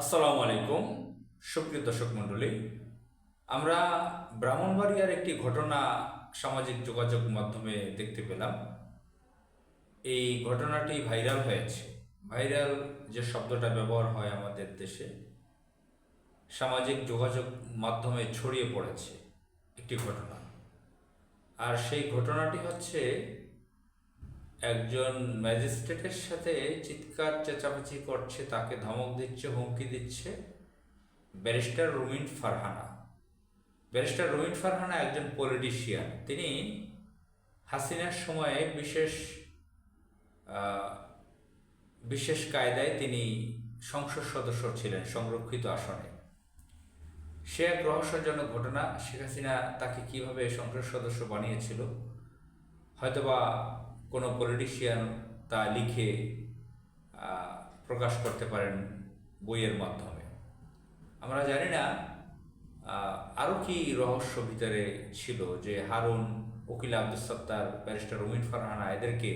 আসসালামু আলাইকুম, সুপ্রিয় দর্শক মণ্ডলী। আমরা ব্রাহ্মণবাড়িয়ার একটি ঘটনা সামাজিক যোগাযোগ মাধ্যমে দেখতে পেলাম। এই ঘটনাটি ভাইরাল হয়েছে। ভাইরাল যে শব্দটা ব্যবহার হয় আমাদের দেশে, সামাজিক যোগাযোগ মাধ্যমে ছড়িয়ে পড়েছে একটি ঘটনা। আর সেই ঘটনাটি হচ্ছে একজন ম্যাজিস্ট্রেটের সাথে চিৎকার, চেঁচামেচি করছে, তাকে ধমক দিচ্ছে, হুমকি দিচ্ছে ব্যারিস্টার রুমিন ফারহানা। ব্যারিস্টার রুমিন ফারহানা একজন পলিটিশিয়ান। তিনি হাসিনার সময়ে বিশেষ বিশেষ কায়দায় তিনি সংসদ সদস্য ছিলেন সংরক্ষিত আসনে। সে এক রহস্যজনক ঘটনা, শেখ হাসিনা তাকে কীভাবে সংসদ সদস্য বানিয়েছিল, হয়তোবা কোনো পলিটিশিয়ান তা লিখে প্রকাশ করতে পারেন বইয়ের মাধ্যমে। আমরা জানি না আরও কি রহস্য ভিতরে ছিল যে হারুন, উকিল আব্দুল সত্তার ব্যারিস্টার রুমিন ফারহানা এদেরকে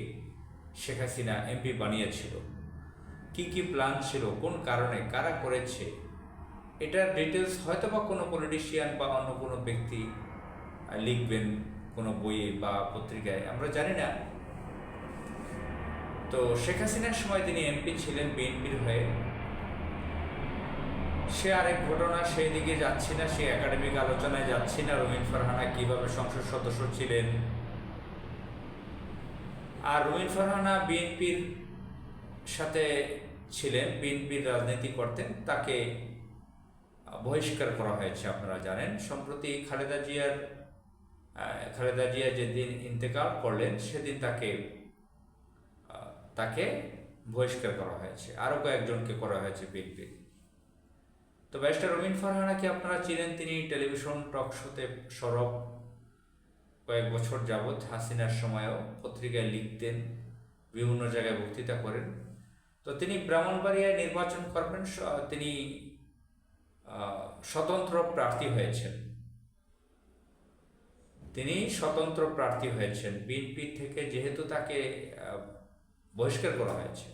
শেখ হাসিনা এমপি বানিয়েছিল। কি কি প্ল্যান ছিল, কোন কারণে কারা করেছে, এটার ডিটেলস হয়তো বা কোনো পলিটিশিয়ান বা অন্য কোনো ব্যক্তি লিখবেন কোনো বইয়ে বা পত্রিকায়। আমরা জানি না তো শেখ হাসিনার সময় তিনি এমপি ছিলেন, বিএনপির হয়ে। সে আরেক ঘটনা, সেই দিকে যাচ্ছি না, সে একাডেমিক আলোচনায় যাচ্ছি না। রুমিন ফারহানা কীভাবে সংসদ সদস্য ছিলেন? আর রুমিন ফারহানা বিএনপির সাথে ছিলেন, বিএনপির রাজনীতি করতেন, তাকে বহিষ্কার করা হয়েছে, আপনারা জানেন। সম্প্রতি খালেদা জিয়ার খালেদা জিয়া যেদিন ইন্তেকাল করলেন, সেদিন তাকে তাকে বহিষ্কার করা হয়েছে। আরও কয়েকজনকে করা হয়েছে বিএনপি তো ব্যারিস্টার রবিন ফারহানাকে আপনারা চিনেন তিনি টেলিভিশন টক শোতে সরব কয়েক বছর যাবৎ হাসিনার সময়ও পত্রিকায় লিখতেন, বিভিন্ন জায়গায় বক্তৃতা করেন। তো তিনি ব্রাহ্মণবাড়িয়ায় নির্বাচন করবেন তিনি স্বতন্ত্র প্রার্থী হয়েছেন। তিনি স্বতন্ত্র প্রার্থী হয়েছেন। বিএনপি থেকে যেহেতু তাকে বহিষ্কার করা হয়েছে।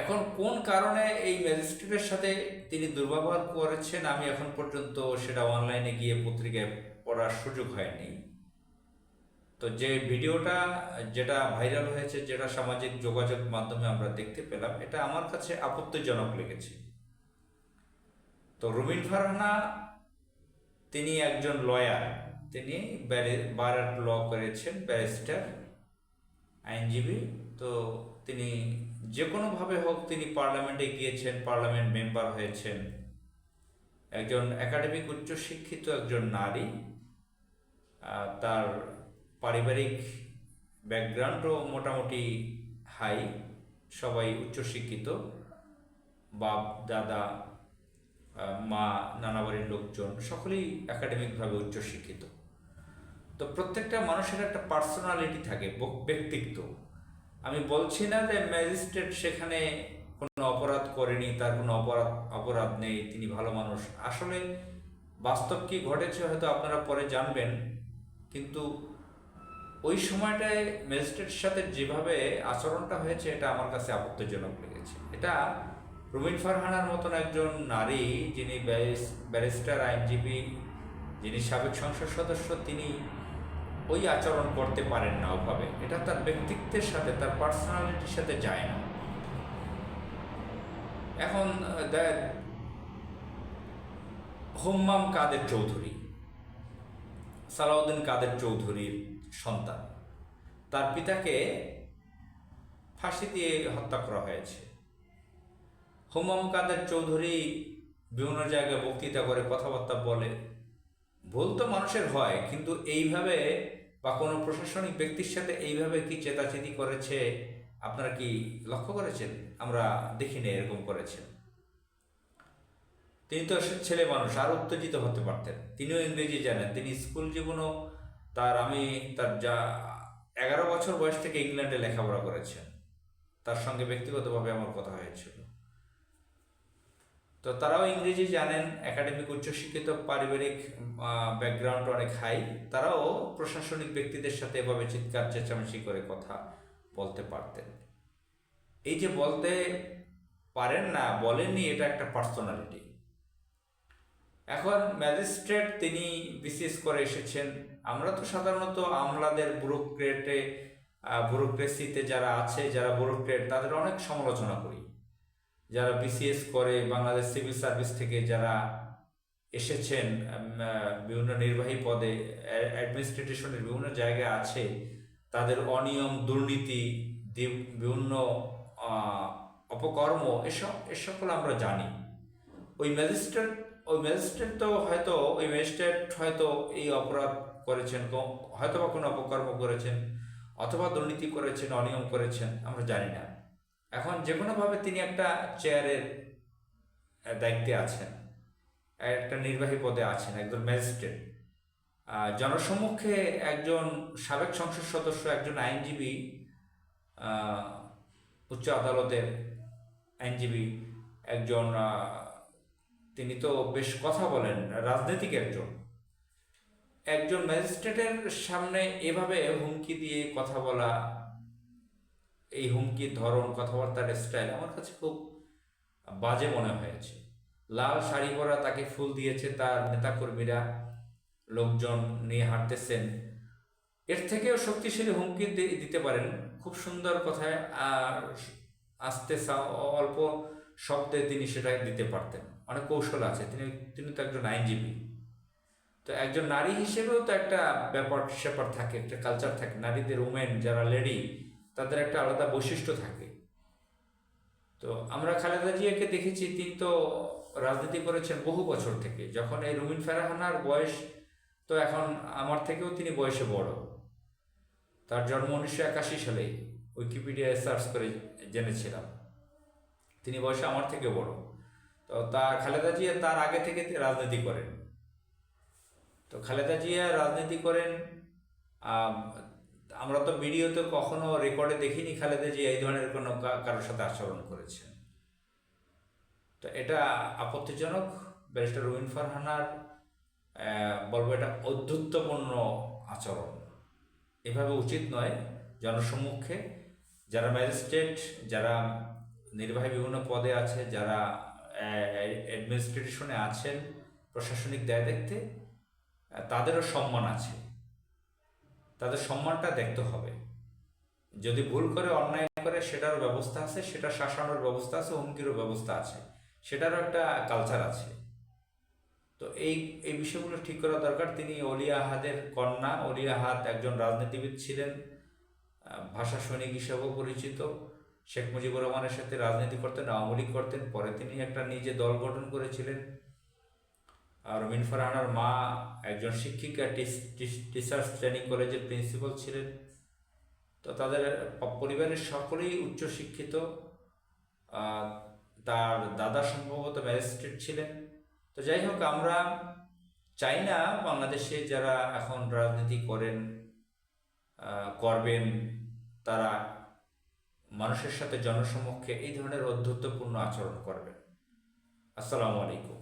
এখন কোন কারণে এই ম্যাজিস্ট্রেটের সাথে তিনি দুর্ব্যবহার করেছেন আমি এখন পর্যন্ত সেটা অনলাইনে গিয়ে পত্রিকায় পড়ার সুযোগ হয়নি। তো যে ভিডিওটা, যেটা ভাইরাল হয়েছে, যেটা সামাজিক যোগাযোগ মাধ্যমে আমরা দেখতে পেলাম, এটা আমার কাছে আপত্তিজনক লেগেছে। তো রুবিন ফারহানা, তিনি একজন লয়ার তিনি বার ল করেছেন ব্যারিস্টার আইনজীবী, তো তিনি যে কোনোভাবে হোক তিনি পার্লামেন্টে গিয়েছেন, পার্লামেন্ট মেম্বার হয়েছেন। একজন একাডেমিক উচ্চশিক্ষিত একজন নারী তার পারিবারিক ব্যাকগ্রাউন্ডও মোটামুটি হাই, সবাই উচ্চশিক্ষিত। বাপ, দাদা মা নানাবাড়ির লোকজন, সকলেই একাডেমিকভাবে উচ্চশিক্ষিত। তো প্রত্যেকটা মানুষের একটা পার্সোনালিটি থাকে ব্যক্তিত্ব। আমি বলছি না যে ম্যাজিস্ট্রেট সেখানে কোনো অপরাধ করেনি, তার কোনো অপরাধ অপরাধ নেই, তিনি ভালো মানুষ। আসলে বাস্তব কি ঘটেছে হয়তো আপনারা পরে জানবেন, কিন্তু ওই সময়টায় ম্যাজিস্ট্রেটের সাথে যেভাবে আচরণটা হয়েছে, এটা আমার কাছে আপত্তিজনক লেগেছে। এটা রুবিন ফারহানার মতন একজন নারী, যিনি ব্যারিস- ব্যারিস্টার আইনজীবী, যিনি সাবেক সংসদ সদস্য, তিনি ওই আচরণ করতে পারেন না ওভাবে। এটা তার ব্যক্তিত্বের সাথে, তার পার্সোনালিটির সাথে যায় না। এখন হোম্মাম কাদের চৌধুরী? সালাউদ্দিন কাদের চৌধুরীর সন্তান। তার পিতাকে ফাঁসি দিয়ে হত্যা করা হয়েছে। হোমাম কাদের চৌধুরী বিভিন্ন জায়গায় বক্তৃতা করে, কথাবার্তা বলে। ভুল তো মানুষের হয়, কিন্তু এইভাবে বা কোনো প্রশাসনিক ব্যক্তির সাথে এইভাবে কি চেতাচেতি করেছে আপনারা কি লক্ষ্য করেছেন? আমরা দেখিনি এরকম করেছেন। তিনি তো ছেলে মানুষ আরও উত্তেজিত হতে পারতেন। তিনিও ইংরেজি জানেন, তিনি স্কুল জীবনও তার আমি তার যা এগারো বছর বয়স থেকে ইংল্যান্ডে লেখাপড়া করেছেন। তার সঙ্গে ব্যক্তিগতভাবে আমার কথা হয়েছিল। তো তারাও ইংরেজি জানেন, একাডেমিক, উচ্চশিক্ষিত, পারিবারিক ব্যাকগ্রাউন্ড অনেক হাই তারাও প্রশাসনিক ব্যক্তিদের সাথে এভাবে চিৎকার, চেঁচামেচি করে কথা বলতে পারতেন। এই যে বলতে পারেন না, বলেননি, এটা একটা পার্সোনালিটি এখন ম্যাজিস্ট্রেট তিনি বিসিএস করে এসেছেন। আমরা তো সাধারণত আমলাদের ব্যুরোক্রেটে ব্যুরোক্রেসিতে যারা আছে, যারা ব্যুরোক্রেট তাদের অনেক সমালোচনা করি। যারা বিসিএস করে, বাংলাদেশ সিভিল সার্ভিস থেকে যারা এসেছেন বিভিন্ন নির্বাহী পদে অ্যাডমিনিস্ট্রেশনের বিভিন্ন জায়গায় আছে, তাদের অনিয়ম, দুর্নীতি বিভিন্ন অপকর্ম, এসব এ আমরা জানি। ওই ম্যাজিস্ট্রেট ওই ম্যাজিস্ট্রেট তো হয়তো, ওই ম্যাজিস্ট্রেট হয়তো এই অপরাধ করেছেন হয়তো বা কোনো অপকর্ম করেছেন, অথবা দুর্নীতি করেছেন, অনিয়ম করেছেন, আমরা জানি না। এখন যে কোনোভাবে তিনি একটা চেয়ারের দায়িত্বে আছেন। একটা নির্বাহী পদে আছেন, একজন ম্যাজিস্ট্রেট জনসম্মুখে একজন সাবেক সংসদ সদস্য, একজন আইনজীবী উচ্চ আদালতের আইনজীবী, একজন তিনি তো বেশ কথা বলেন, রাজনৈতিক একজন। একজন ম্যাজিস্ট্রেটের সামনে এভাবে হুমকি দিয়ে কথা বলা এই হুমকির ধরন, কথাবার্তার স্টাইল আমার কাছে খুব বাজে মনে হয়েছে। লাল শাড়ি পরা তাকে ফুল দিয়েছে তার নেতাকর্মীরা, লোকজন নিয়ে হাঁটতেছেন। এর থেকেও শক্তিশালী হুমকি দিতে পারেন। খুব সুন্দর কথায় আর আস্তে অল্প শব্দে তিনি সেটা দিতে পারতেন। অনেক কৌশল আছে। তিনি তিনি তো একজন আইনজীবী। তো একজন নারী হিসেবেও তো একটা ব্যাপার স্যাপার থাকে, একটা কালচার থাকে। নারীদের উমেন যারা লেডি তাদের একটা আলাদা বৈশিষ্ট্য থাকে। তো আমরা খালেদা জিয়াকে দেখেছি, তিনি তো রাজনীতি করেছেন বহু বছর থেকে। যখন এই রুমিন ফেরাহানার বয়স, তো এখন আমার থেকেও তিনি বয়সে বড়। তার জন্ম উনিশশো একাশি সালে উইকিপিডিয়ায় সার্চ করে জেনেছিলাম। তিনি বয়সে আমার থেকে বড়। তো তার, খালেদা জিয়া তার আগে থেকে রাজনীতি করেন। তো খালেদা জিয়া রাজনীতি করেন আমরা তো ভিডিওতে কখনো রেকর্ডে দেখিনি খালেদা জিয়া এই ধরনের কোনো কারোর সাথে আচরণ করেছেন। তো এটা আপত্তিজনক। ব্যারিস্টার রুবিন ফারহানার বলব এটা অধ্যুত্বপূর্ণ আচরণ। এভাবে উচিত নয় জনসম্মুখে। যারা ম্যাজিস্ট্রেট, যারা নির্বাহী বিভিন্ন পদে আছে, যারা অ্যাডমিনিস্ট্রেশনে আছেন, প্রশাসনিক দায় দেখতে, তাদেরও সম্মান আছে। তাদের সম্মানটা দেখতে হবে। যদি ভুল করে, অন্যায় করে, সেটারও ব্যবস্থা আছে, সেটা শাসানোর ব্যবস্থা আছে, হুমকিরও ব্যবস্থা আছে, সেটারও একটা কালচার আছে। তো এই এই বিষয়গুলো ঠিক করা দরকার। তিনি অলিয়া আহাদের কন্যা অলিয়া আহাদ একজন রাজনীতিবিদ ছিলেন ভাষা সৈনিক হিসেবেও পরিচিত। শেখ মুজিবুর রহমানের সাথে রাজনীতি করতেন, আওয়ামী লীগ করতেন, পরে তিনি একটা নিজে দল গঠন করেছিলেন। রবিন ফারহানার মা একজন শিক্ষিকা টিচার্স ট্রেনিং কলেজের প্রিন্সিপাল ছিলেন। তো তাদের পরিবারের সকলেই উচ্চশিক্ষিত। তার দাদা সম্ভবত ম্যাজিস্ট্রেট ছিলেন। তো যাই হোক, আমরা চাই না বাংলাদেশে যারা এখন রাজনীতি করেন করবেন, তারা মানুষের সাথে জনসমক্ষে এই ধরনের অধ্যত্বপূর্ণ আচরণ করবেন। আসসালামু আলাইকুম।